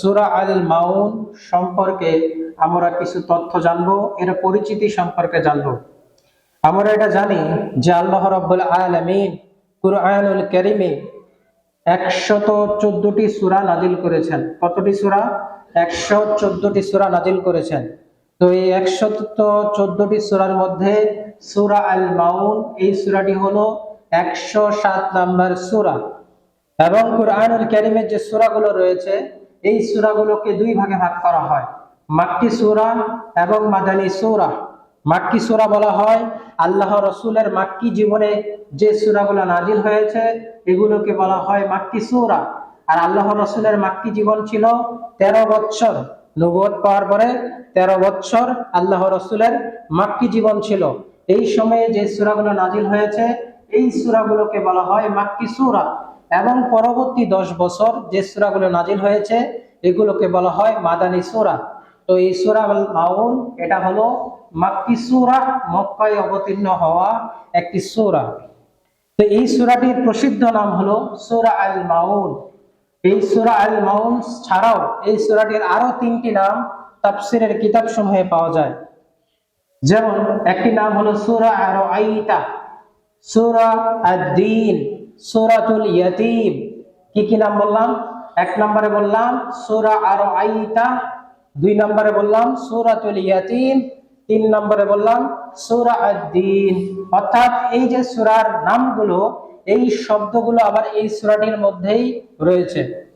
সুরা আল মাউন সম্পর্কে আমরা কিছু তথ্য জানব, এর পরিচিতি সম্পর্কে জানব। আমরা এটা জানি যে আল্লাহ রাব্বুল আলামিন কুরআনুল কারীমে একশত চোদ্দটি সুরা নাজিল করেছেন। কতটি সুরা? একশো চোদ্দটি সুরা নাজিল করেছেন। তো এই একশত চোদ্দটি সূরার মধ্যে সুরা আল মাউন, এই সূরাটি হলো একশো সাত নাম্বার সূরা। এবং কুরআনুল কারীমের যে সূরাগুলো রয়েছে এই সূরাগুলোকে দুই ভাগে ভাগ করা হয়। মাক্কি সুরা এবং মাদানী সুরা। মাক্কি সূরা বলা হয় আল্লাহ রসুলের মাক্কি জীবনে যে সূরাগুলো নাজিল হয়েছে, এগুলোকে বলা হয় মাক্কি সুরা। আর আল্লাহ রসুলের মাক্কি জীবন ছিল তেরো বৎসর। নবুয়ত পাওয়ার পরে তেরো বৎসর আল্লাহ রসুলের মাক্কি জীবন ছিল। এই সময়ে যে সূরাগুলো নাজিল হয়েছে, এই সূরাগুলোকে বলা হয় মাক্কি সূরা। এবং পরবর্তী দশ বছর যে সূরাগুলো নাজিল হয়েছে, এগুলোকে বলা হয় মাদানী সূরা। তো এই সূরা মাউন, এটা হলো মাক্কি সূরা, মক্কায় অবতীর্ণ হওয়া একটি সূরা। তো এই সূরাটির প্রসিদ্ধ নাম হলো সূরা আল মাউন। এই সূরা আল মাউন ছাড়াও এই সূরাটির আরও তিনটি নাম তাফসিরের কিতাব সমূহে পাওয়া যায়। যেমন, একটি নাম হলো সূরা আর আইতা সূরা আদ-দ্বীন সূরাতুল ইয়াতিম। কি কি নাম বললাম? এক নম্বরে বললাম, সূরা আর আইতা দুই নম্বরে বললাম, সূরাতুল ইয়াতীম। তিন নম্বরে বললাম, সূরা আদ-দ্বীন অর্থাৎ এই যে সূরার নামগুলো, এই শব্দগুলো আবার এই সূরাটির মধ্যেই রয়েছে।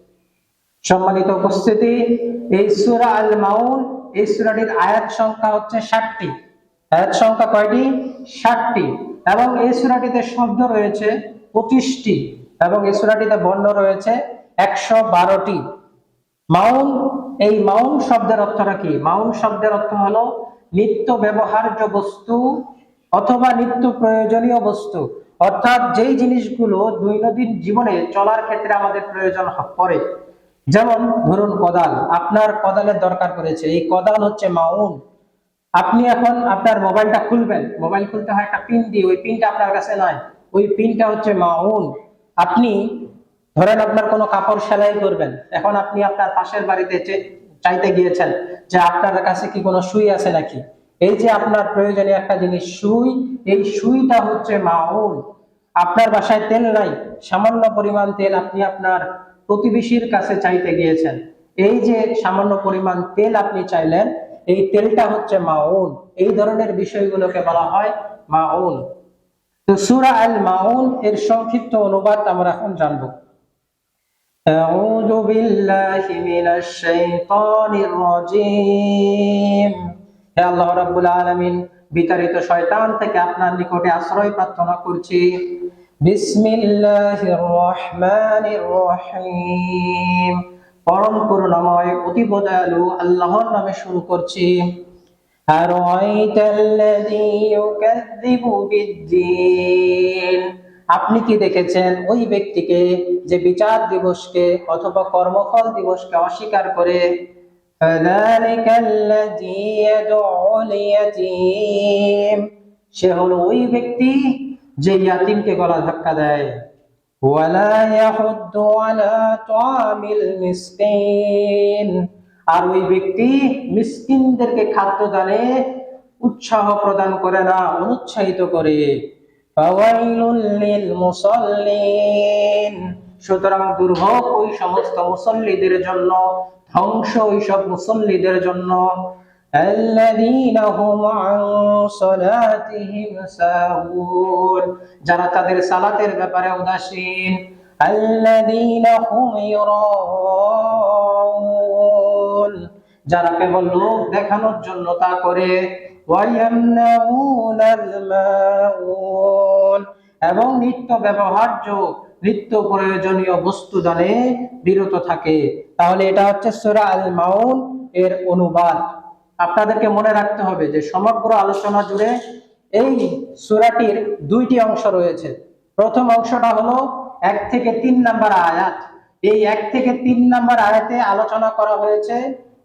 সম্মানিত উপস্থিতি, এই সূরা আল মাউন এই সূরাটির আয়াত সংখ্যা হচ্ছে ষাটটি। আয়াত সংখ্যা কয়টি? ষাটটি। এবং এই সূরাটিতে শব্দ রয়েছে পঁচিশটি এবং এই সূরাটিতে বর্ণ রয়েছে একশো বারোটি। মাউন, এই মাউন শব্দের অর্থটা কি? মাউন শব্দের অর্থ হলো নিত্য ব্যবহার্য বস্তু অথবা নিত্য প্রয়োজনীয় বস্তু। অর্থাৎ যেই জিনিসগুলো দৈনন্দিন জীবনে চলার ক্ষেত্রে আমাদের প্রয়োজন পড়ে। যেমন ধরুন কোদাল, আপনার কোদালের দরকার পড়েছে। এই কোদাল হচ্ছে মাউন। আপনি এখন আপনার মোবাইলটা খুলবেন। মোবাইল খুলতে হয় একটা পিন দিয়ে, ওই পিনটা আপনার কাছে নাই। ওই পিনটা হচ্ছে মাউন। আপনি ধরেন আপনার কোনো কাপড় সেলাই করবেন। এখন আপনি আপনার পাশের বাড়িতে চাইতে গিয়েছেন যে আপনার কাছে কি কোনো সুই আছে নাকি? এই যে আপনার প্রয়োজনীয় একটা জিনিস, সুই, এই সুইটা হচ্ছে মাউন। আপনার বাসায় তেল নাই, সামান্য পরিমাণ তেল আপনি আপনার প্রতিবেশীর কাছে চাইতে গিয়েছেন। এই যে সামান্য পরিমাণ তেল আপনি চাইলেন, এই তেলটা হচ্ছে মাউন। এই ধরনের বিষয়গুলোকে বলা হয় মাউন। তো সূরা আল মাউন এর সংক্ষিপ্ত অনুবাদ আমরা এখন জানবো أعوذ بالله من الشيطان الرجيم হে আল্লাহ রাব্বুল আলামিন বিতাড়িত শয়তান থেকে আপনার নিকটে আশ্রয় প্রার্থনা করছি বিসমিল্লাহির রহমানির রহিম পরম করুণাময় অতি দয়ালু আল্লাহর নামে শুরু করছি আপনি কি দেখেছেন ওই ব্যক্তিকে যে বিচার দিবসকে অথবা কর্মফল দিবসকে অস্বীকার করে? সে হলো ওই ব্যক্তি যে ইয়াতিমকে গলা ধাক্কা দেয়। ওয়ালা ইয়াহুদ্দু আলা তামিল মিসকিন আর ওই ব্যক্তি মিসকিনদেরকে খাদ্য দানে উৎসাহ প্রদান করে না, অনুৎসাহিত করে। সুতরাং দুর্ভোগ ওই সমস্ত মুসল্লিদের জন্য, ধ্বংস ওই সব মুসল্লিদের জন্য। যারা তাদের সালাতের ব্যাপারে উদাসীন। আল্লাহ যারা কেবল লোক দেখানোর জন্য তা করে। এবং নিত্য ব্যবহার্য, নিত্য প্রয়োজনীয় বস্তু দানে বিরত থাকে। তাহলে এটা হচ্ছে সোরা আল মাউন এর অনুবাদ। আপনাদেরকে মনে রাখতে হবে যে সমগ্র আলোচনা জুড়ে এই সুরাটির দুইটি অংশ রয়েছে। প্রথম অংশটা হলো এক থেকে তিন নাম্বার আয়াত। এই এক থেকে তিন নাম্বার আয়াতে আলোচনা করা হয়েছে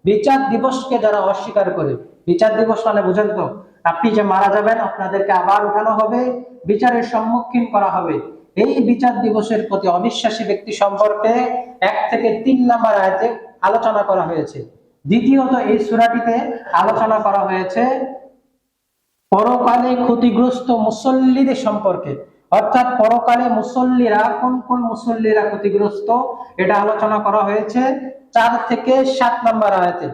বিচার দিবসকে যারা অস্বীকার করে, বিচার দিবস মানে বুঝেন তো, আপনি যে মারা যাবেন, আপনাদেরকে আবার উঠানো হবে, বিচারের সম্মুখীন করা হবে। এই বিচার দিবসের প্রতি অবিশ্বাসী ব্যক্তি সম্পর্কে এক থেকে তিন নাম্বার আয়তে আলোচনা করা হয়েছে। দ্বিতীয়ত, এই সুরাটিতে আলোচনা করা হয়েছে পরকালে ক্ষতিগ্রস্ত মুসল্লিদের সম্পর্কে। অর্থাৎ পরকালে মুসল্লিরা, কোন কোন মুসল্লিরা ক্ষতিগ্রস্ত, এটা আলোচনা করা হয়েছে। চার থেকে সাত নম্বর আয়াতে।